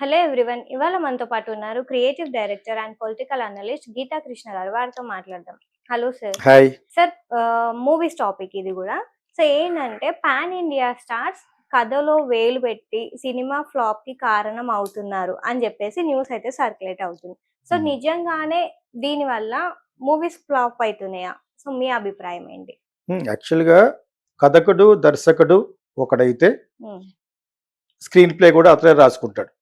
Hello everyone ఇవాళ మనతో పాటు ఉన్నారు creative director and political analyst Geetha Krishna garu. వారితో మాట్లాడదాం. Hello sir. Hi. Sir movies topic ఇది కూడా. సో ఏంటంటే పాన్ ఇండియా స్టార్స్ కథలో వేలు పెట్టి సినిమా ఫ్లాప్కి కారణం అవుతున్నారు అని చెప్పేసి న్యూస్ అయితే సర్క్యులేట్ అవుతుంది. సో. నిజంగానే దీని వల్ల మూవీస్ ఫ్లాప్ అవుతున్నాయా సో మీ అభిప్రాయం ఏంటి? యాక్చువల్గా కథకుడు దర్శకుడు ఒకడైతే. స్క్రీన్ ప్లే కూడా అతనే రాసుకుంటాడు.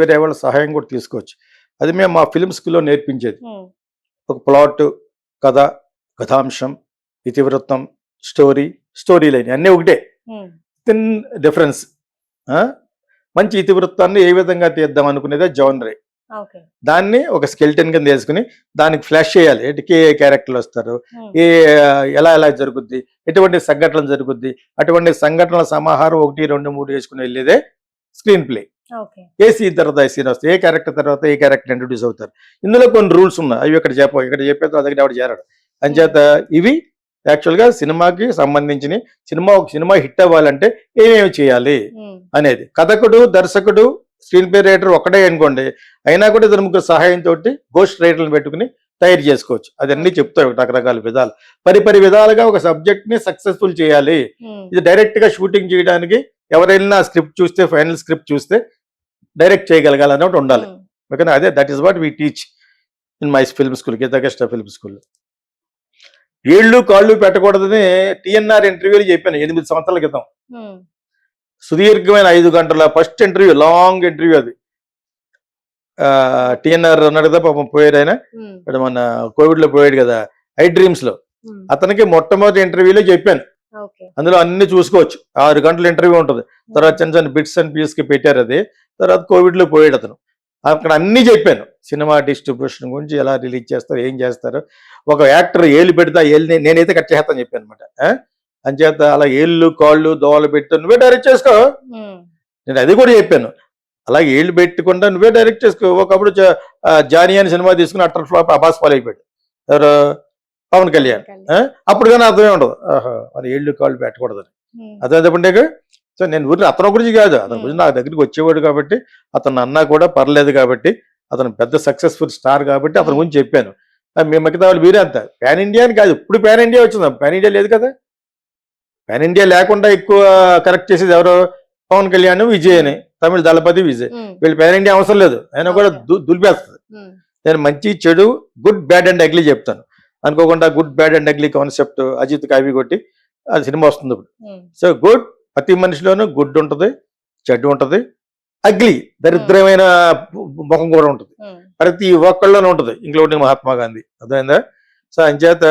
వేరే వాళ్ళ సహాయం కూడా తీసుకోవచ్చు. అది మేము మా ఫిల్మ్ స్కూల్లో నేర్పించేది. ఒక ప్లాట్ కథ కథాంశం ఇతివృత్తం స్టోరీ స్టోరీ లైన్ అన్నీ ఒకటే. థిన్ డిఫరెన్స్ మంచి ఇతివృత్తాన్ని ఏ విధంగా తీద్దాం అనుకునేదే జోనరీ. దాన్ని ఒక స్కెల్టన్ కింద వేసుకుని దానికి ఫ్లాష్ చేయాలి. ఎటుకి ఏ క్యారెక్టర్లు వస్తారు. ఏ ఎలా ఎలా జరుగుద్ది? ఎటువంటి సంఘటనలు జరుగుద్ది? అటువంటి సంఘటనల సమాహారం ఒకటి రెండు మూడు వేసుకుని వెళ్ళేదే స్క్రీన్ ప్లే. సీన్ తర్వాత వస్తుంది ఏ క్యారెక్టర్ తర్వాత ఏ క్యారెక్టర్ ఇంట్రొడ్యూస్ అవుతారు. ఇందులో కొన్ని రూల్స్ ఉన్నాయి. అవి ఇక్కడ చెప్ప ఇక్కడ చెప్పేది దగ్గర ఎవరు చేరాడు. అంచేత ఇవి యాక్చువల్గా సినిమాకి సంబంధించిన సినిమా ఒక సినిమా హిట్ అవ్వాలంటే ఏమేమి చేయాలి. అనేది. కథకుడు దర్శకుడు స్క్రీన్ ప్లే రైటర్ ఒక్కడే అనుకోండి. అయినా కూడా ఇద్దరు ముగ్గురు సహాయంతో గోస్ట్ రైటర్లను పెట్టుకుని తయారు చేసుకోవచ్చు. అదన్నీ చెప్తాయి రకరకాల విధాలు. పరిపరి విధాలుగా ఒక సబ్జెక్ట్ని సక్సెస్ఫుల్ చేయాలి. ఇది డైరెక్ట్గా షూటింగ్ చేయడానికి ఎవరైనా స్క్రిప్ట్ చూస్తే ఫైనల్ స్క్రిప్ట్ చూస్తే డైరెక్ట్ చేయగలగాలి అన్నట్టు ఉండాలి. ఓకేనా? అదే that is what we teach in my film school Geethakrishna film school ఏళ్ళు కాళ్ళు పెట్టకూడదని టిఎన్ఆర్ ఇంటర్వ్యూలు చెప్పాను ఎనిమిది సంవత్సరాల క్రితం. సుదీర్ఘమైన ఐదు గంటల ఫస్ట్ ఇంటర్వ్యూ లాంగ్ ఇంటర్వ్యూ అది. టిఎన్ఆర్ అన్నాడు కదా పాపం పోయాడు ఆయన. ఇక్కడ మన కోవిడ్లో పోయాడు కదా ఐ డ్రీమ్స్లో. అతనికి మొట్టమొదటి ఇంటర్వ్యూలో చెప్పాను. అందులో అన్ని చూసుకోవచ్చు. ఆరు గంటల ఇంటర్వ్యూ ఉంటుంది. తర్వాత చిన్న చిన్న బిట్స్ అండ్ పీస్కి పెట్టారు అది. తర్వాత కోవిడ్లో పోయాడు అతను. అక్కడ అన్ని చెప్పాను. సినిమా డిస్ట్రిబ్యూషన్ గురించి ఎలా రిలీజ్ చేస్తారు ఏం చేస్తారు. ఒక యాక్టర్ ఏళ్ళు పెడితే ఏళ్ళు నేనైతే కట్ చేస్తాను చెప్పాను అనమాట అంచేత అలా ఏళ్ళు కాళ్ళు దోవలు పెడితే నువ్వే డైరెక్ట్ చేసుకో. నేను అది కూడా చెప్పాను. అలాగే ఏళ్ళు పెట్టుకుంటా నువ్వే డైరెక్ట్ చేసుకో. ఒకప్పుడు జానీ అని సినిమా తీసుకుని అట్టర్ ఫ్లాప్ అబాస్ పాల్ అయిపోయాడు ఎవరు? పవన్ కళ్యాణ్? అప్పుడు కానీ అర్థమే ఉండదు. ఆహా, మరి ఏళ్ళు కాళ్ళు పెట్టకూడదు. అదే చెప్పండి సో నేను ఊరిని అతని గురించి కాదు. అతని గురించి నా దగ్గరికి వచ్చేవాడు కాబట్టి అతను అన్నా కూడా పర్లేదు కాబట్టి అతను పెద్ద సక్సెస్ఫుల్ స్టార్ కాబట్టి అతని గురించి చెప్పాను. ఆ, మీ మిగతా వాళ్ళు మీరే అంత. పాన్ ఇండియా అని కాదు. ఇప్పుడు పాన్ ఇండియా వచ్చింది? పాన్ ఇండియా లేదు కదా. పాన్ ఇండియా లేకుండా ఎక్కువ కరెక్ట్ చేసేది ఎవరు? పవన్ కళ్యాణ్ విజయ్ అని. తమిళ దళపతి విజయ్. వీళ్ళు పాన్ ఇండియా అవసరం లేదు. ఆయన కూడా దులిపేస్తుంది. నేను మంచి చెడు గుడ్ బ్యాడ్ అండ్ అగ్లీ చెప్తాను. అనుకోకుండా good bad and ugly concept Ajith copy కొట్టి అది సినిమా వస్తుంది ఇప్పుడు. సో గుడ్ ప్రతి మనిషిలోనూ గుడ్ ఉంటుంది చెడ్డు ఉంటుంది అగ్లీ దరిద్రమైన ముఖం కూడా ఉంటుంది. ప్రతి ఒక్కళ్ళలోనూ ఉంటుంది ఇంక్లూడింగ్ మహాత్మా గాంధీ. అర్థమైందా? సో అంచేత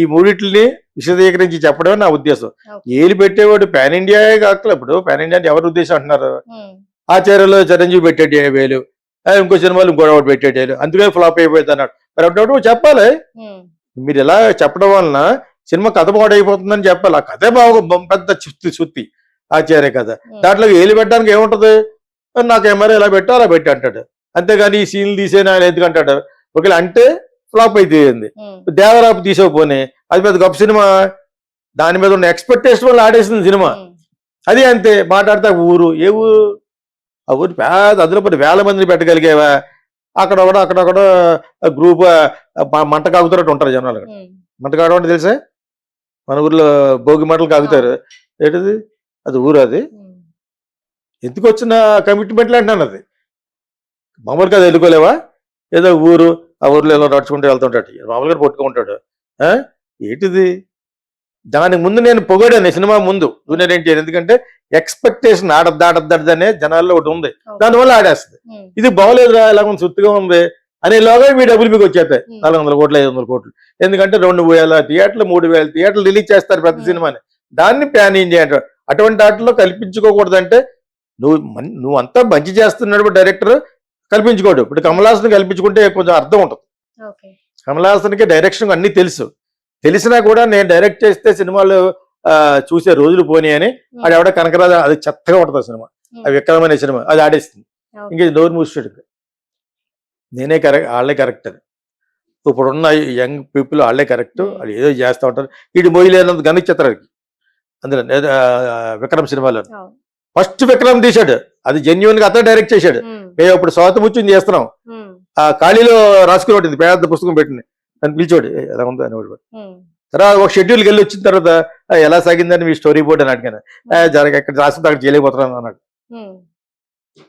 ఈ మూడిటిని విశదీకరించి చెప్పడమే నా ఉద్దేశం. ఏలు పెట్టేవాడు పాన్ ఇండియా కాకలే ఇప్పుడు. పాన్ ఇండియా అంటే ఎవరి ఉద్దేశం అంటున్నారు. ఆచార్యలో చిరంజీవి పెట్టేటి వేలు ఇంకో సినిమాలు ఇంకో ఒకటి పెట్టేటారు అందుకే ఫ్లాప్ అయిపోయింది అన్నాడు. మరి అప్పుడు చెప్పాలి. మీరు ఇలా చెప్పడం వలన సినిమా కథ పాడైపోతుందని చెప్పాలి. ఆ కథే బాగా పెద్ద చుత్తి సుత్తి. ఆచార్య కథ. దాంట్లో ఏలు పెట్టడానికి ఏముంటది? నాకు మరి ఇలా పెట్టు అలా పెట్టి అంటాడు. అంతేగాని ఈ సీన్లు తీసేనా ఎందుకంటాడు? ఒకవేళ అంటే ఫ్లాప్ అయిపోయింది Hmm. దేవరాపు తీసుకోపోని అది పెద్ద గొప్ప సినిమా. దాని మీద ఉన్న ఎక్స్పెక్టేషన్ వల్ల ఆడేసింది సినిమా. అది అంతే మాట్లాడితే ఊరు. ఏ ఊరు? ఆ ఊరు పేద అందులో పది వేల మందిని పెట్టగలిగేవా? అక్కడ ఒకడు అక్కడ ఒకడు గ్రూప్ మంట కాగుతున్నట్టు ఉంటారు జనాలు. మంట కాగడం అంటే తెలుసా? మన ఊర్లో భోగి మంటలు కాగుతారు. ఏంటిది? అది ఊరు అది. ఎందుకు వచ్చిన కమిట్మెంట్లు అంటున్నాను అది. మామూలుగా అది వెళ్ళుకోలేవా ఏదో ఊరు ఆ ఊర్లో ఏదో నడుచుకుంటూ వెళ్తుంటాడు. మామూలుగా పట్టుకుంటాడు? ఏంటిది? దానికి ముందు నేను పొగాడాను సినిమా ముందు. జూనియర్ ఎన్టీఆర్ ఎందుకంటే ఎక్స్పెక్టేషన్ ఆడద్దు ఆడద్దు అనే జనాల్లో ఒకటి ఉంది. దానివల్ల ఆడేస్తుంది. ఇది బాగోలేదురా ఇలా ఉంది సుత్తుగా ఉంది అనేలాగా మీ డబ్బులు మీకు వచ్చేస్తాయి. నాలుగు వందల కోట్లు ఐదు వందల కోట్లు. ఎందుకంటే రెండు వేల థియేటర్లు మూడు వేల థియేటర్లు రిలీజ్ చేస్తారు పెద్ద. సినిమాని. దాన్ని ప్యాన్ అంటారు అటువంటి వాటిలో కల్పించుకోకూడదంటే నువ్వు నువ్వు అంతా మంచి చేస్తున్నాడు డైరెక్టర్ కల్పించుకోడు. ఇప్పుడు కమలాసన్ కల్పించుకుంటే కొంచెం అర్థం ఉంటుంది. కమలాసన్కి డైరెక్షన్ అన్ని తెలుసు. తెలిసినా కూడా నేను డైరెక్ట్ చేస్తే సినిమాలు చూసే రోజులు పోనీ అని. అది ఎవడ కనకరాజు అది చెత్తగా ఉంటుంది సినిమా. అది విక్రమైన సినిమా. అది ఆడేస్తుంది. Okay. ఇంక నోరు మూసాడు. నేనే కరెక్ట్ వాళ్ళే కరెక్ట్ అని ఇప్పుడున్న యంగ్ పీపుల్ వాళ్ళే కరెక్ట్. వాళ్ళు ఏదో చేస్తూ ఉంటారు. వీడు మొయ్యలేనంత గణించేస్తారు అందులో విక్రమ్ సినిమాలో. ఫస్ట్ విక్రమ్ తీశాడు. అది జెన్యున్గా అతను డైరెక్ట్ చేశాడు. మేము ఇప్పుడు స్వాత ముత్యం చేస్తున్నాం. ఆ ఖాళీలో రాసుకుని ఉంటుంది పెద్ద పుస్తకం పెట్టింది. అని పిలిచోడు "ఏ, ఎలా ఉందో? అని తర్వాత ఒక షెడ్యూల్కి వెళ్ళి వచ్చిన తర్వాత "ఆ, ఎలా సాగిందని మీ స్టోరీ బోర్డ్ అని అడిగాను. "ఆ, జరగ రాసింది అక్కడ చేయలేకపోతున్నాను అన్నాడు.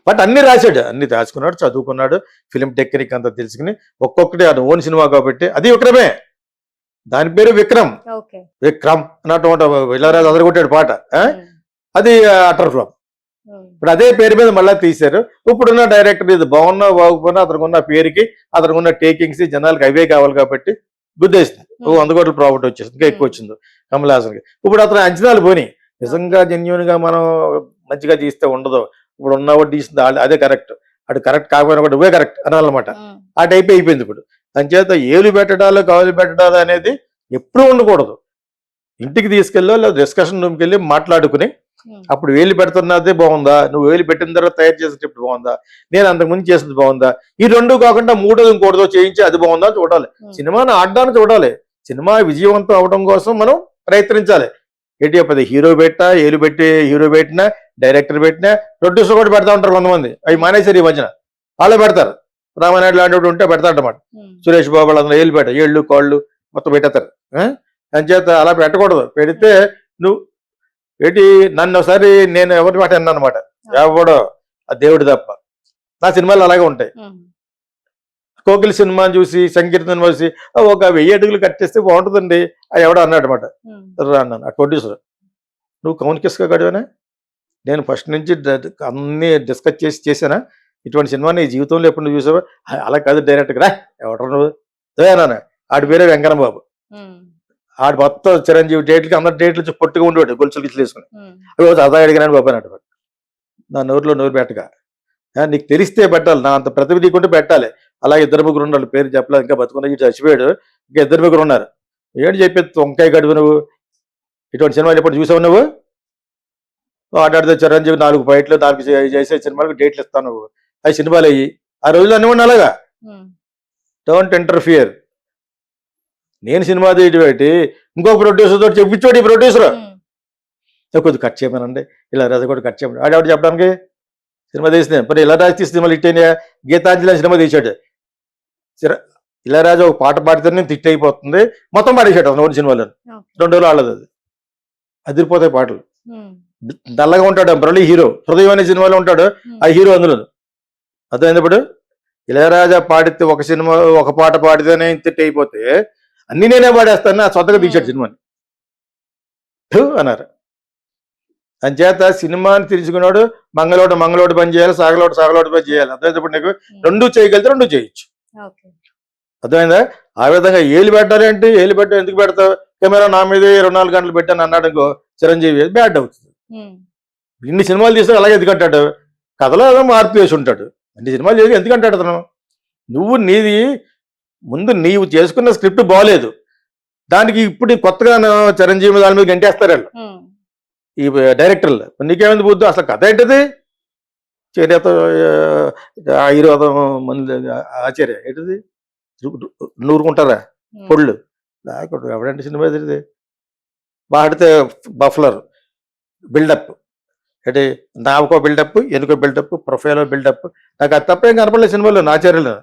బట్ అన్ని రాశాడు. అన్ని రాసుకున్నాడు చదువుకున్నాడు ఫిలిం టెక్నిక్ అంతా తెలుసుకుని ఒక్కొక్కటి అది ఓన్ సినిమా కాబట్టి అది విక్రమే. దాని పేరు విక్రమ్. విక్రమ్ అన్నట్టు వెళ్ళరాజు అదరగొట్టాడు పాట అది అటర్ ఫ్లాప్. ఉమ్, ఇప్పుడు అదే పేరు మీద మళ్ళీ తీశారు. ఇప్పుడున్న డైరెక్టర్ ఇది బాగున్నా బాగుపోయినా అతనికి ఉన్న పేరుకి అతనికి ఉన్న టేకింగ్స్ జనాలకు అవే కావాలి కాబట్టి గుద్దేస్తుంది ఓ వంద కోట్ల ప్రాఫిట్ వచ్చేసింది ఇంకా ఎక్కువ వచ్చింది కమల్ హాసన్కి ఇప్పుడు అతను అంచనాలు పోని నిజంగా జెన్యున్గా మనం మంచిగా తీస్తే ఉండదు. ఇప్పుడు ఉన్నవాడు తీసింది అదే కరెక్ట్ అటు కరెక్ట్ కాకపోయినా కూడా నువ్వే కరెక్ట్ అనాలన్నమాట. ఆ టైప్ అయిపోయింది ఇప్పుడు. అంచేత ఏలు పెట్టడాలు కాలు పెట్టడాలు అనేది ఎప్పుడూ ఉండకూడదు. ఇంటికి తీసుకెళ్ళో లేదా డిస్కషన్ రూమ్కి వెళ్ళి మాట్లాడుకుని అప్పుడు వేలు పెడుతున్నదే బాగుందా? నువ్వు వేలు పెట్టిన తర్వాత తయారు చేసేటప్పుడు బాగుందా? నేను అంతకు ముందు చేసింది బాగుందా? ఈ రెండు కాకుండా మూడోది ఇంకోటిదో చేయించి అది బాగుందా చూడాలి. సినిమాను ఆడడానికి చూడాలి. సినిమా విజయవంతం అవడం కోసం మనం ప్రయత్నించాలి. ఏంటి చెప్పది హీరో పెట్టా ఏలు పెట్టి హీరో పెట్టినా డైరెక్టర్ పెట్టినా ప్రొడ్యూసర్ కూడా పెడతా ఉంటారు కొంతమంది. అవి మానేశారు ఈ మధ్యన. వాళ్ళే పెడతారు. రామానాయుడు లాంటి ఉంటే పెడతారన్నమాట ఉమ్, సురేష్ బాబు వాళ్ళందరూ ఏళ్ళు పెట్ట ఏళ్ళు కాళ్ళు మొత్తం పెట్టేస్తారు? అంచేత అలా పెట్టకూడదు. పెడితే నువ్వు ఏంటి? నన్ను ఒకసారి నేను ఎవరి మాట అన్నా అనమాట ఎవడో ఆ దేవుడి తప్ప. నా సినిమాలు అలాగే ఉంటాయి. కోకిల సినిమాని చూసి సంకీర్తన చూసి "ఆ, ఒక వెయ్యి అడుగులు కట్టేస్తే బాగుంటుందండి. అది ఎవడో అన్నాడు అనమాట అన్నాను ఆ ప్రొడ్యూసర్ నువ్వు కౌన్ కిస్గా గడివేనా నేను ఫస్ట్ నుంచి అన్ని డిస్కస్ చేసి చేశానా? ఇటువంటి సినిమా నీ జీవితంలో ఎప్పుడు నువ్వు చూసావా? "ఆ, అలా కాదు డైరెక్ట్గా రా ఎవడరు నువ్వు? ఆడి పేరే వెంకన్న బాబు ఆడు మొత్తం చిరంజీవి డేట్లకి అందరి డేట్లు పొట్టుగా ఉండేవాడు గొలుసులు గిట్లు వేసుకుని. అవి అదా అడిగినాను బాబు వాడు. నా నోరులో నోరు పెట్టక ఆ, నీకు తెలిస్తే పెట్టాలి నా అంత ప్రతిభ నీకుంటే పెట్టాలి. అలా ఇద్దరు ముగ్గురు ఉన్నారు పేరు చెప్పలేదు ఇంకా బతుకున్న ఇటు చచ్చిపోయాడు. ఇంకా ఇద్దరు ముగ్గురు ఉన్నారు. ఏంటి చెప్పి వంకాయ గడువు నువ్వు? ఇటువంటి సినిమాలు ఎప్పుడు చూసావు నువ్వు? ఆడాడితే చిరంజీవి నాలుగు ఫైట్లు నాలుగు చేసే సినిమాలకు డేట్లు ఇస్తాను నువ్వు. అవి సినిమాలు అయ్యి ఆ రోజులు అన్నీ ఉన్నాయి అలాగా డోంట్ ఇంటర్ఫియర్ నేను సినిమా తీయటం ఇంకో ప్రొడ్యూసర్ తోటి చెప్పించాడు ఈ ప్రొడ్యూసర్ కొద్దిగా కట్ చేయమనండి. ఇలా రాజు కూడా కట్ చేయమని. ఆడేవాడు చెప్పడానికి? సినిమా తీసిన మరి ఇలా రాజు తీసి సినిమాలు ఇట్టేనే గీతాంజలి సినిమా తీశాడు. చిర- ఇళయరాజా ఒక పాట పాడితేనే తిట్టి అయిపోతుంది. మొత్తం పాడేశాడు అతను సినిమాలో. రెండు రోజులు ఆడలేదు అది. అదిరిపోతాయి పాటలు. నల్లగా ఉంటాడు. మురళి హీరో. హృదయం అనే సినిమాలో ఉంటాడు. ఆ హీరో అందులో అర్థమైనప్పుడు ఇళయరాజా పాడితే ఒక సినిమా ఒక పాట పాడితేనే తిట్టి అయిపోతే అన్ని నేనే పాడేస్తాను నా సొంతగా తీశాడు Hmm. సినిమాని. అన్నారు. అంచేత సినిమాని తెలుసుకున్నాడు మంగళోడు మంగళోడు పని చేయాలి సాగలోడు సాగలోడు పని చేయాలి. అర్థమైనప్పుడు నీకు? ఉమ్, రెండు చేయగలిగితే రెండు చేయొచ్చు. అర్థమైందా? ఆ విధంగా ఏలు పెట్టాలి అంటే ఏలు పెట్ట ఎందుకు పెడతావు? కెమెరా నా మీద ఇరవై నాలుగు గంటలు పెట్టాను అన్నాడు ఇంకో చిరంజీవి బ్యాడ్ అవుతుంది. ఉమ్, ఇన్ని సినిమాలు తీస్తే అలాగే ఎందుకంటాడు కథలో ఏదో మార్పు చేసి ఉంటాడు. అన్ని సినిమాలు చేసి ఎందుకంటాడు అతను? నువ్వు నీది ముందు నీవు చేసుకున్న స్క్రిప్ట్ బాగలేదు దానికి ఇప్పుడు కొత్తగా చిరంజీవి దాని మీద గంటేస్తారు వాళ్ళు. ఈ డైరెక్టర్లు. నీకేమైంది బుద్ధి? అసలు కథ ఏంటిది? చేనేత ఆ హీరో మంది ఆచార్య. ఏంటిది? నూరుకుంటారా? పొళ్ళు. ఎవడంటే సినిమా ఇది వాడితే బఫ్లర్. బిల్డప్. అంటే నావకో బిల్డప్ ఎనుకో బిల్డప్ ప్రొఫైలో బిల్డప్ నాకు అది తప్పేం కనపడలేదు సినిమాలో నాచార్యులు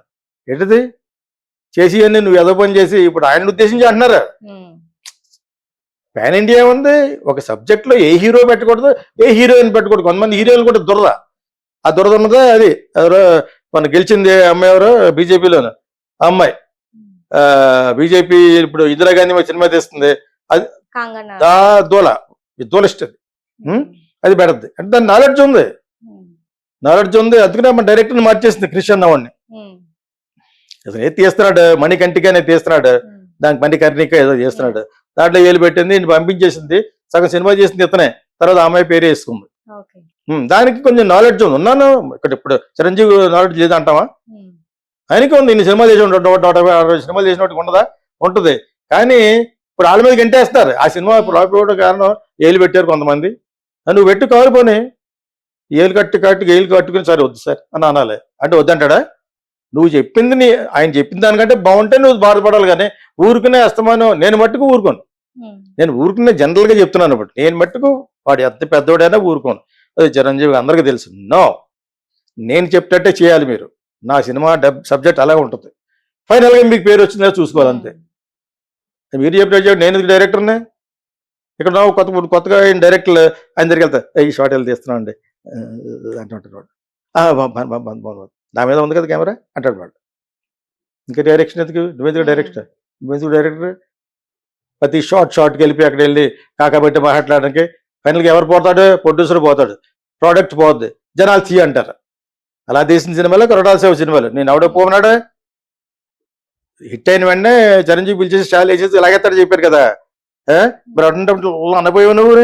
ఏంటిది? చేసి అన్ని నువ్వు ఏదో పని చేసి ఇప్పుడు ఆయన ఉద్దేశించి అంటున్నారు? పాన్ ఇండియా ఉంది. ఒక సబ్జెక్ట్లో ఏ హీరో పెట్టకూడదు ఏ హీరోయిన్ పెట్టకూడదు. కొంతమంది హీరోయిన్ కూడా దురద. ఆ దురద ఉన్నదే అది. ఎవరో మన గెలిచింది అమ్మాయి ఎవరో? బీజేపీలోను. అమ్మాయి. బీజేపీ ఇప్పుడు ఇందిరాగాంధీ సినిమా తీస్తుంది. కాంగనా? దా దూల. దూలిస్ట్ అది పెడద్ది అంటే దాని నాలెడ్జ్ ఉంది. నాలెడ్జ్ ఉంది. అందుకనే మన డైరెక్టర్ మార్చేసింది క్రిస్టియన్ అవాడిని ఉమ్, అసలు ఏది తీస్తున్నాడు? మణి తీస్తున్నాడు. దానికి మణి కర్ణిక ఏదో చేస్తున్నాడు. దాంట్లో ఏలు పెట్టింది పంపించేసింది సగం సినిమా చేసింది ఇతనే. తర్వాత అమ్మాయి పేరు వేసుకుంది. దానికి కొంచెం నాలెడ్జ్ ఉంది. ఉన్నాను. ఇక్కడ ఇప్పుడు చిరంజీవి నాలెడ్జ్ లేదంటావా? ఆయనకి ఉంది. ఇన్ని సినిమాలు చేసి అరవై సినిమాలు చేసినట్టు ఉండదా ఉంటుంది. కానీ ఇప్పుడు వాళ్ళ మీద గంటేస్తారు. ఆ సినిమా ఫ్లాప్ కారణం ఏలు పెట్టారు కొంతమంది. నువ్వు పెట్టి కావాలి ఏలు కట్టి కట్టి ఏలు కట్టుకుని సరే వద్దు సార్ అని అనాలి. అంటే వద్దంటాడా? నువ్వు చెప్పింది నీ ఆయన చెప్పిన దానికంటే బాగుంటే నువ్వు బాధపడాలి కానీ ఊరుకునే అస్తమానం నేను మట్టుకు ఊరుకోను. నేను ఊరుకునే జనరల్గా చెప్తున్నాను ఇప్పుడు నేను మట్టుకు వాడు ఎంత పెద్దవాడైనా ఊరుకోను. అది చిరంజీవి అందరికీ తెలుసు. నో. నేను చెప్పినట్టే చేయాలి మీరు. నా సినిమా డబ్ సబ్జెక్ట్ అలాగే ఉంటుంది. ఫైనల్గా మీకు పేరు వచ్చిందో చూసుకోవాలి అంతే మీరు చెప్పినట్టు చెప్పి నేను డైరెక్టర్నే? ఇక్కడ నా కొత్త కొత్తగా డైరెక్టర్ ఆయన దగ్గరికి వెళ్తా ఈ షార్ట్ వెళ్ళి తీస్తున్నాను అండి అంటుంటాడు వాడు. బాగుంది. నా మీద ఉంది కదా కెమెరా? అంటాడు వాడు. ఇంకా డైరెక్షన్ ఎందుకు? నువ్వెందుకు డైరెక్టర్ నువ్వెందుకు డైరెక్టర్ ప్రతి షార్ట్ షార్ట్కి వెళ్ళి అక్కడ వెళ్ళి కాకబెట్టి మాట్లాడడానికి ఫైనల్గా ఎవరు పోతాడు? ప్రొడ్యూసర్ పోతాడు. ప్రోడక్ట్ పోద్ది. జనాలు తీ అంటారు. అలా తీసిన సినిమాలో కొరటాల సేవ సినిమాలు. నేను ఎవడో పోమన్నాడు హిట్ అయిన వెంటనే చిరంజీవి పిలిచేసి స్టాల్ వేసేసి ఇలాగెత్తాడు చెప్పారు కదా. మరి అటువంటి అనపోయావు నువ్వు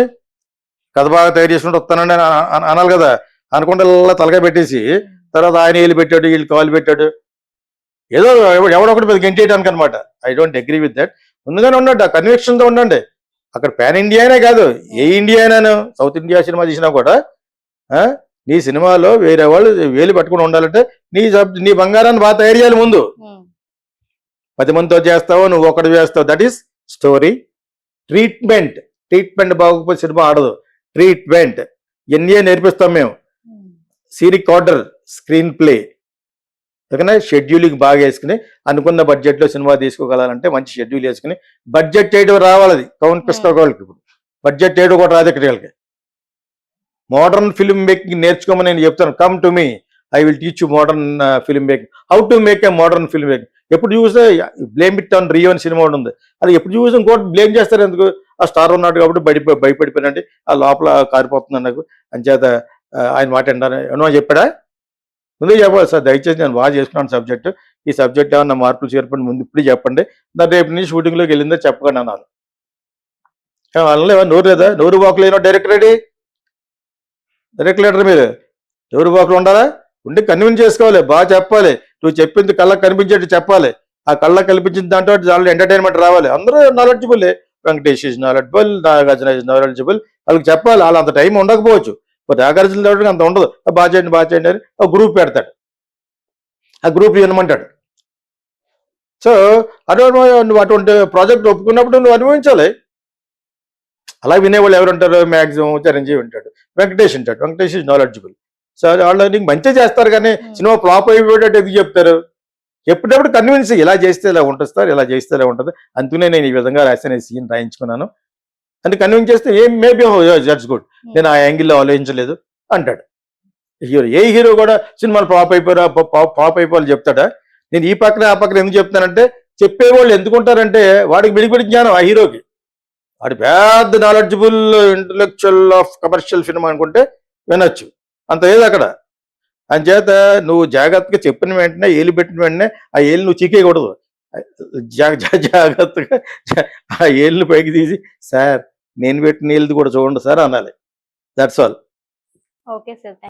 కథ బాగా తయారు చేసుకుంటూ వస్తానండి అని అన- అన- అనాలి కదా. అనుకుంటే ఇలా తలగా పెట్టేసి తర్వాత ఆయన వీళ్ళు పెట్టాడు వీళ్ళు కాలు పెట్టాడు. ఏదో ఎవ- ఎవడొకటి మీద గెంటేయడానికి అనమాట I don't agree with that ముందుగానే ఉండండి ఆ కన్విక్షన్తో ఉండండి. అక్కడ పాన్ ఇండియానే కాదు ఏ ఇండియా అయినాను? సౌత్ ఇండియా సినిమా తీసినా కూడా ఆ, నీ సినిమాలో వేరే వాళ్ళు వేలు పట్టుకుని ఉండాలంటే నీ నీ బంగారాన్ని బాగా తయారు చేయాలి ముందు. పది మందితో చేస్తావు నువ్వు ఒకటి చేస్తావు. That is story treatment treatment బాగోకపోతే సినిమా ఆడదు. ట్రీట్మెంట్ ఎన్ఏ నేర్పిస్తాం మేము. సీరిక్ ఆర్డర్ స్క్రీన్ ప్లే ఓకేనా? షెడ్యూలింగ్ బాగా వేసుకుని అనుకున్న బడ్జెట్లో సినిమా తీసుకోగలాలంటే మంచి షెడ్యూల్ వేసుకుని బడ్జెట్ చేయడం రావాలి అది. కౌంట్ పిసుకోగలకి ఇప్పుడు. బడ్జెట్ చేయడం కూడా రాదు ఇక్కడ వీళ్ళకి. మోడర్న్ ఫిల్మ్ మేకింగ్ నేర్చుకోమని నేను చెప్తాను. Come to me I will teach you modern film making how to make a modern film making ఎప్పుడు చూస్తే బ్లేమ్ ఇట్ ఆన్ రియో అని సినిమా ఉంది. అది ఎప్పుడు చూసి ఇంకోటి బ్లేమ్ చేస్తారు ఎందుకు? ఆ స్టార్ ఉన్నాడు కాబట్టి బయట భయపడిపోయినండి ఆ లోపల కారిపోతుంది నాకు అంచేత ఆయన మాట వింటాను ఏమన్నా చెప్పాడా? ముందే చెప్పాలి సార్ దయచేసి నేను బాగా చేసుకున్నాను సబ్జెక్ట్. ఈ సబ్జెక్ట్ ఏమన్నా మార్పులు చేర్పండి ముందు ఇప్పుడు చెప్పండి. దాని రేపు నుంచి షూటింగ్లోకి వెళ్ళిందో చెప్పకండి అన్నారు. వాళ్ళ నోరు లేదా? నోరు బాకులు అయినా డైరెక్టర్ రెడీ డైరెక్ట్ లీడర్ మీరు నోరు బాకులు ఉండాలా? ఉండి కన్విన్స్ చేసుకోవాలి బాగా చెప్పాలి. నువ్వు చెప్పింది కళ్ళకు కనిపించేట్టు చెప్పాలి. ఆ కళ్ళకు కనిపించిన దాంట్లో దాంట్లో ఎంటర్టైన్మెంట్ రావాలి. అందరూ knowledgeable Venkatesh is knowledgeable Nagarjuna is knowledgeable వాళ్ళకి చెప్పాలి వాళ్ళు అంత టైం ఉండకపోవచ్చు. బట్ నాగార్జున దేవుడికి అంత ఉండదు. బాగా చేయండి బాగా చేయండి అని ఒక గ్రూప్ పెడతాడు. ఆ గ్రూప్ వినమంటాడు సో అటువంటి నువ్వు అటువంటి ప్రాజెక్ట్ ఒప్పుకున్నప్పుడు నువ్వు అనుభవించాలి. అలా వినేవాళ్ళు ఎవరు ఉంటారు మ్యాక్సిమం చిరంజీవి ఉంటాడు. వెంకటేష్ ఉంటాడు. వెంకటేష్ ఇస్ నాలెడ్జబుల్ సో వాళ్ళు నీకు మంచిగా చేస్తారు కానీ సినిమా ఫ్లాప్ అయిపోయేటట్టు ఎందుకు చెప్తారు? ఎప్పుడప్పుడు కన్విన్స్ ఇలా చేస్తే ఇలా ఉంటుంది సార్ ఇలా చేస్తే ఇలా ఉంటుంది. అందుకనే నేను ఈ విధంగా రాసిన సీన్ రాయించుకున్నాను. అంటే కన్విన్స్ చేస్తే ఏం మేబీ జడ్స్ గుడ్ నేను ఆ యాంగిల్లో ఆలోచించలేదు అంటాడు. హీరో ఏ హీరో కూడా సినిమాలు ఫ్లాప్ అయిపోయారా ఫ్లాప్ అయిపోవాలి చెప్తాడా? నేను ఈ పక్కన ఆ పక్కన ఎందుకు చెప్తానంటే చెప్పేవాళ్ళు ఎందుకుంటారంటే వాడికి విడిపడి జ్ఞానం ఆ హీరోకి. వాడు పెద్ద knowledgeable intellectual of commercial film అనుకుంటే వినొచ్చు. అంత ఏది అక్కడ. అంచేత నువ్వు జాగ్రత్తగా చెప్పిన వెంటనే ఏలు పెట్టిన వెంటనే ఆ ఏలు నువ్వు చీకేయకూడదు. జాగ్రత్తగా ఆ ఏళ్ళు పైకి తీసి సార్ నేను పెట్టిన ఏళ్ళది కూడా చూడండి సార్ అనాలి. That's all okay sir